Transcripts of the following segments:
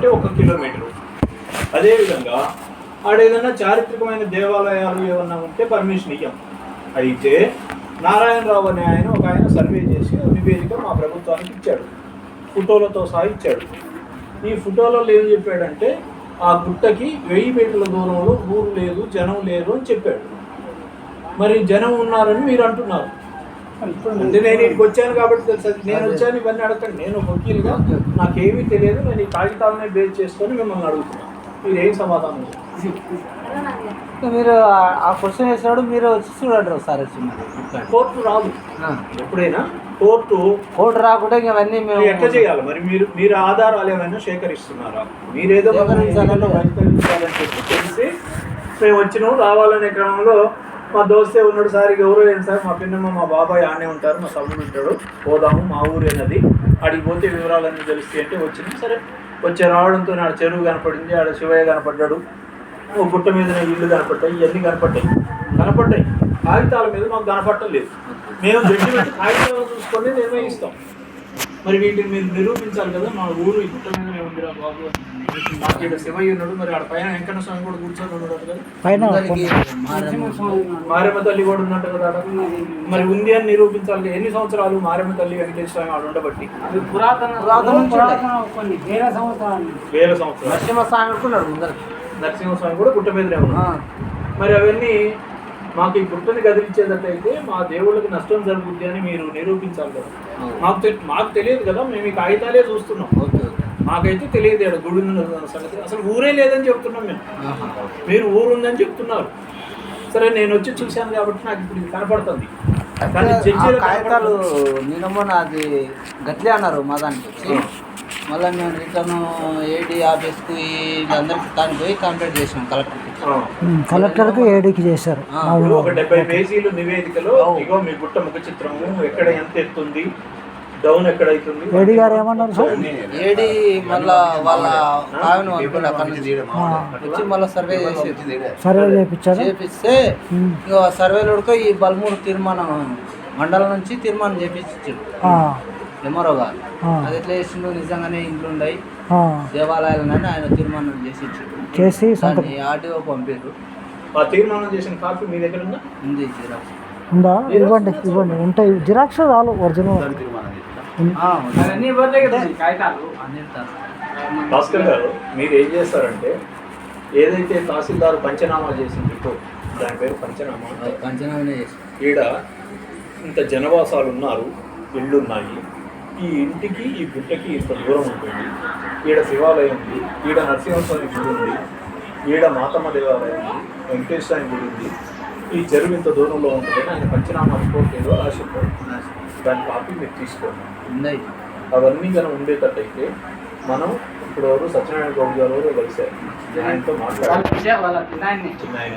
అంటే ఒక కిలోమీటరు. అదేవిధంగా ఆడేదన్నా చారిత్రకమైన దేవాలయాలు ఏమన్నా ఉంటే పర్మిషన్ ఇయ్యం. అయితే నారాయణరావు అనే ఆయన ఒక ఆయన సర్వే చేసి నివేదిక మా ప్రభుత్వానికి ఇచ్చాడు. ఫోటోలతో సహా ఇచ్చాడు. ఈ ఫోటోలలో ఏం చెప్పాడంటే ఆ గుట్టకి వెయ్యి మీటర్ల దూరంలో ఊరు లేదు జనం లేదు అని చెప్పాడు. మరి జనం ఉన్నారని మీరు అంటున్నారు. అంటే నేను ఇక్కడికి వచ్చాను కాబట్టి తెలుసు. నేను వచ్చాను ఇవన్నీ అడగండి నేను వకీలుగా నాకేమీ తెలియదు. నేను ఈ కాగితాలనే బేస్ చేసుకొని మిమ్మల్ని అడుగుతున్నాను మీరు ఏం సమాధానం? మీరు ఆ- క్వశ్చన్ వేసినప్పుడు మీరు వచ్చి చూడండి ఒకసారి వచ్చి కోర్టు రాదు. ఎప్పుడైనా కోర్టు కోర్టు రాకుండా ఇంక అవన్నీ మేము ఎట్లా చేయాలి? మరి మీరు మీరు ఆధారాలు ఏమైనా సేకరిస్తున్నారా? మీరేదో చెప్పి తెలిసి మేము వచ్చినాం రావాలనే క్రమంలో మా దోస్తే ఉన్నాడు సార్? గౌరవం సార్. మా పిన్నమ్మ మా బాబాయ్ ఆనే ఉంటారు. మా తమ్ముడు ఉంటాడు. పోదాము మా ఊరు అడిగి పోతే వివరాలన్నీ తెలుస్తాయి అంటే వచ్చింది సరే వచ్చే రావడంతో ఆడ చెరువు కనపడింది ఆడ శివయ్య కనపడ్డాడు. ఓ గుట్ట మీద ఇల్లు కనపడ్డాయి. ఇవన్నీ కనపడ్డాయి. కనపడ్డాయి. కాగితాల మీద మాకు కనపడటం మేము పెట్టి కాగితాలు చూసుకొని నిర్ణయిస్తాం. మరి వీటిని మీరు నిరూపించాలి కదా మా ఊరు ఈ గుట్ట మీద ఉందిరా బాబు మాకు ఇక్కడ శివయ్య ఉన్నాడు మరి ఆడ పైన వెంకన్న స్వామి కూడా కూర్చొని ఉన్నాడు కదా పైన మారేమ్మ. మారేమ్మ తల్లి కూడా ఉన్నట్టు కదా. మరి ఉంది అని నిరూపించాలి. ఎన్ని సంవత్సరాలు మారేమ్మ తల్లి వెంకటేశ్వర స్వామి ఆడ ఉండబట్టి పురాతన. కొన్ని వేల సంవత్సరాలు వేల సంవత్సరాలు అనుకున్నాడు నరసింహస్వామి కూడా గుట్ట మీదనే. ఉన్నాడు మరి అవన్నీ మాకు ఈ గుట్టని కదిలించేటట్టయితే మా దేవుళ్ళకి నష్టం జరుగుద్ది అని మీరు నిరూపించాలి కదా. మాకు మాకు తెలియదు కదా మేము ఈ కాగితాలే చూస్తున్నాం మాకైతే తెలియదు ఇక్కడ గుడి సంగతి. అసలు ఊరే లేదని చెప్తున్నాం మేము. ఆహా. మీరు ఊరు ఉందని చెప్తున్నారు. సరే నేను వచ్చి చూశాను కాబట్టి నాకు ఇప్పుడు ఇది కనపడుతుంది. కాగితాలు అది గట్లే అన్నారు మా దానికి వచ్చి. మళ్ళీ మేము రిటర్న్ ఏడి ఆఫీస్కి వీళ్ళందరికీ దాన్ని పోయి కంప్లైంట్ చేసినాం కలెక్టర్కి. ఆ. కలెక్టర్కి ఏడీకి చేశారు. ఒక డెబ్బై పేజీలు నివేదికలో. ఇగో మీ గుట్ట ముఖ చిత్రము ఎక్కడ ఎంత ఎత్తుంది డౌన్ ఎక్కడ అవుతుంది? ఏడీ గారు ఏమన్నారు సార్? ఏడి మళ్ళా వాళ్ళ ఆమెను అనుకుని అక్కడ నుంచి. వచ్చి మళ్ళీ సర్వే చేసి సర్వే చేయించారు? చేపిస్తే ఇక సర్వేలుడికో ఈ బల్మూరు తీర్మానం మండలం నుంచి తీర్మానం చేపించాడు. ఎమరో గారు. అది ఎట్లా చేసిండు నిజంగానే ఇంట్లో ఉన్నాయి దేవాలయాలని ఆయన తీర్మానం చేసి ఇచ్చాడు చేసి ఆర్డీఓ పంపారు ఆ తీర్మానం చేసిన కాపీ మీ దగ్గర ఉందా? ఉంది జిరాక్స్. ఉందా? ఇవ్వండి ఇవ్వండి. ఉంటాయి. జిరాక్స్ చాలు ఒరిజినల్. భాస్కర్ గారు మీరు ఏం చేస్తారంటే ఏదైతే తహసీల్దార్ పంచనామా చేసిన రిపోర్ట్ దాని పేరు పంచనామా చేసి ఈడ ఇంత జనవాసాలు ఉన్నారు ఇళ్ళు ఉన్నాయి ఈ ఇంటికి ఈ గుట్టకి ఇంత దూరం ఉంటుంది ఈడ శివాలయం ఉంది ఈడ నరసింహస్వామి గుడి ఉంది ఈడ మాతమ్మ దేవాలయం ఉంది వెంకటేశ్వర స్వామి గుడి ఉంది ఈ చెరువు ఇంత దూరంలో ఉంటుంది ఆయన పంచనామా రిపోర్ట్ ఏదో రాసిస్తారు దాని కాపీ మీరు తీసుకోండి. ఉన్నాయి. అవన్నీ కనుక ఉండేటట్టయితే మనం ఇప్పుడు ఎవరు సత్యనారాయణ గౌడ్ గారు ఎవరో కలిశారు ఆయనతో చిన్న ఆయన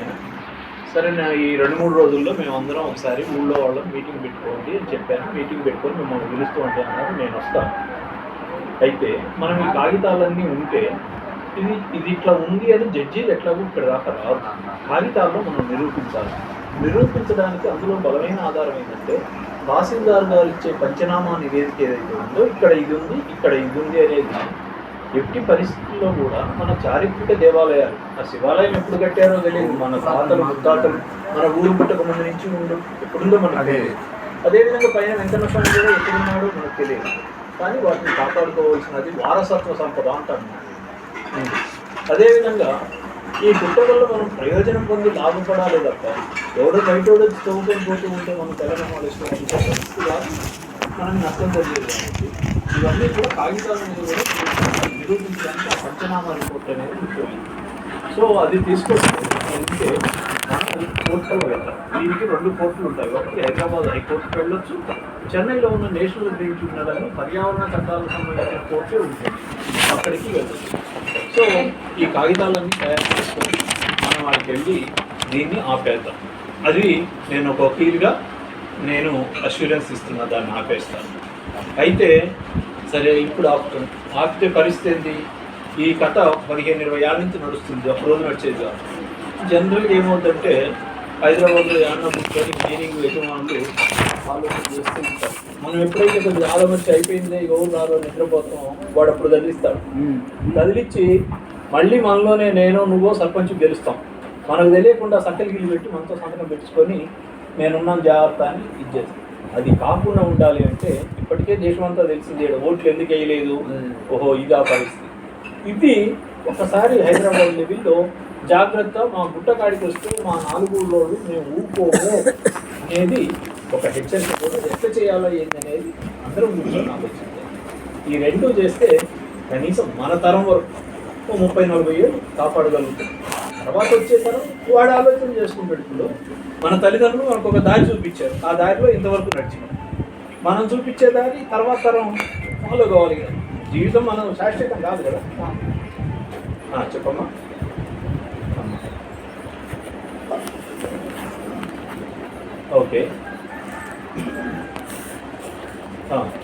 సరే ఈ రెండు మూడు రోజుల్లో మేము అందరం ఒకసారి ఊళ్ళో వాళ్ళని మీటింగ్ పెట్టుకోండి అని చెప్పాను. మీటింగ్ పెట్టుకొని మిమ్మల్ని పిలుస్తూ ఉంటే అన్నారు. నేను వస్తాను. అయితే మనం ఈ కాగితాలన్నీ ఉంటే ఇది ఇది ఇట్లా ఉంది అని జడ్జీలు ఎట్లాగో ఇక్కడ దాకా రాదు కాగితాల్లో మనం నిరూపించాలి. నిరూపించడానికి అందులో బలమైన ఆధారం ఏంటంటే తహసీల్దార్ గారు ఇచ్చే పంచనామా నివేదిక ఏదైతే ఉందో ఇక్కడ ఇది ఉంది ఇక్కడ ఇది ఉంది అనేది ఎట్టి పరిస్థితుల్లో కూడా మన చారిత్రక దేవాలయాలు ఆ శివాలయం ఎప్పుడు కట్టారో తెలియదు. మన తాతలు ముత్తాతలు మన ఊరు పుట్టక ముందు నుంచి ఉండు ఎప్పుడుందో మనకు తెలియదు. అదేవిధంగా పైన వెంకన్న స్వామి కూడా ఎప్పుడున్నాడో మనకు తెలియదు. కానీ వాటిని కాపాడుకోవాల్సినది వారసత్వ సంపద ఉంది. అదేవిధంగా ఈ గుట్ట వల్ల మనం ప్రయోజనం పొంది లాభపడాలి తప్ప ఎవడో బయట వచ్చి చదువుకొని పోతూ ఉంటే మనం తెలంగాణ వాళ్ళు కాదు. మనం నష్టం జరిగేది ఇవన్నీ కూడా కాగితాల మీద కూడా నిరూపించడానికి ఆ పంచనామా రిపోర్ట్ అనేది ముఖ్యమైనది. సో అది తీసుకొస్తే మనం అది కోర్టులో వెళ్తాం దీనికి రెండు కోర్టులు ఉంటాయి. ఒకటి హైదరాబాద్ హైకోర్టుకి వెళ్ళొచ్చు. చెన్నైలో ఉన్న నేషనల్ గ్రీన్ ట్రిబ్యునల్ పర్యావరణ చట్టాలకు సంబంధించిన కోర్టే ఉంటుంది. అక్కడికి వెళ్ళొచ్చు. సో ఈ కాగితాలన్నీ తయారు చేసుకొని మనం వాళ్ళకి వెళ్ళి దీన్ని ఆపేద్దాం. అది నేను ఒక వకీల్గా నేను అష్యూరెన్స్ ఇస్తున్నా దాన్ని ఆపేస్తాను. అయితే సరే ఇప్పుడు ఆపుతాం ఆపితే పరిస్థితి ఏంటి ఈ కథ పదిహేను ఇరవై ఏళ్ళ నుంచి నడుస్తుంది ఒక రోజు నడిచేది. జనరల్గా ఏమవుతుందంటే హైదరాబాద్లో ఏమన్నా కూర్చొని మీనింగ్ యజమానులు ఆలోచన చేస్తూ ఉంటారు. మనం ఎప్పుడైతే కొంచెం ఆలోచన అయిపోయింది ఎవరు రాలో నిద్రపోతాం వాడు అప్పుడు కదిలిస్తాడు కదిలిచ్చి మళ్ళీ మనలోనే నేను నువ్వో సర్పంచ్ గెలుస్తాం. మనకు తెలియకుండా సక్కలు గిల్లు పెట్టి మనతో సంతకం పెట్టించుకొని నేనున్నాను జాగ్రత్త అని ఇచ్చేస్తాం అది కాకుండా ఉండాలి అంటే ఇప్పటికే దేశమంతా తెలిసింది ఓట్లు ఎందుకు వేయలేదు? ఓహో ఇదా పరిస్థితి. ఇది ఒకసారి హైదరాబాద్ లెవెల్లో జాగ్రత్త మా గుట్టకాడికి వస్తే మా నాలుగు ఊళ్ళోళ్ళు మేము ఊరుకోము అనేది ఒక హెచ్చరిక కూడా. ఎట్లా చేయాలో ఏంది అనేది అందరం కూర్చొని ఆలోచించాలి. ఈ రెండు చేస్తే కనీసం మన తరం వరకు ముప్పై నలభై ఏళ్ళు కాపాడగలుగుతాం. తర్వాత వచ్చే తరం వాడు ఆలోచన చేసుకుంటాడు ఇప్పుడు. మన తల్లిదండ్రులు మనకు ఒక దారి చూపించారు. ఆ దారిలో ఇంతవరకు నడిచినాం. మనం చూపించే దారి తర్వాత తరం ఫాలో కావాలి కదా. జీవితం మనం శాశ్వతం కాదు కదా. చెప్పమ్మా. ఓకే. ఓకే.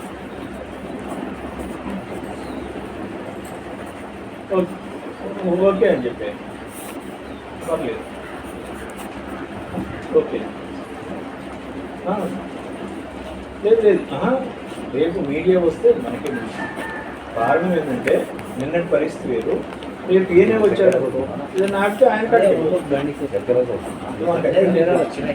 ఓకే అని చెప్పే పర్లేదు. ఓకే. లేదు లేదు. రేపు మీడియా వస్తే మనకే. కారణం ఏంటంటే నిన్నటి పరిస్థితి వేరు. రేపు ఈయనే వచ్చాడు. ఇది నాకు ఆయన కట్టే ఓకే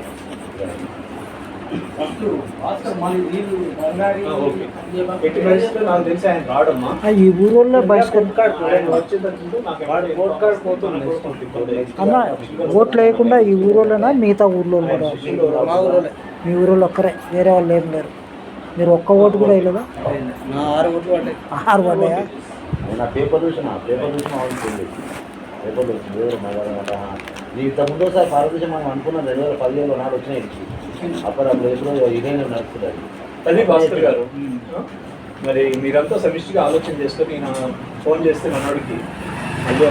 ఈ ఊరోళ్ళే బహిష్కరణ. అన్న ఓట్లు వేయకుండా ఈ ఊరోళ్ళేనా? మిగతా ఊర్లో కూడా. మా ఊరోళ్ళే. ఒక్కరే. వేరే వాళ్ళు ఏం లేరు. మీరు ఒక్క ఓటు కూడా వేయలేదా? నా ఆరు ఓట్లు పడ్డాయి. ఆరు పడ్డాయా? నేను పేపర్ చూసిన పేపర్ చూసిన అవుతుంది పేపర్ వచ్చింది ఎవరు మగ ఇంతకుముందు ఒకసారి భారతదేశం మనం అనుకున్నాం రెండు వేల పదిహేను నాడు వచ్చినాయి. అప్పుడు అప్పుడు ఎప్పుడో ఇదే నడుస్తుంది అది భాస్కర్ గారు. మరి మీరంతా సమిష్టిగా ఆలోచన చేసుకొని నా ఫోన్ చేస్తే మనోడికి మళ్ళీ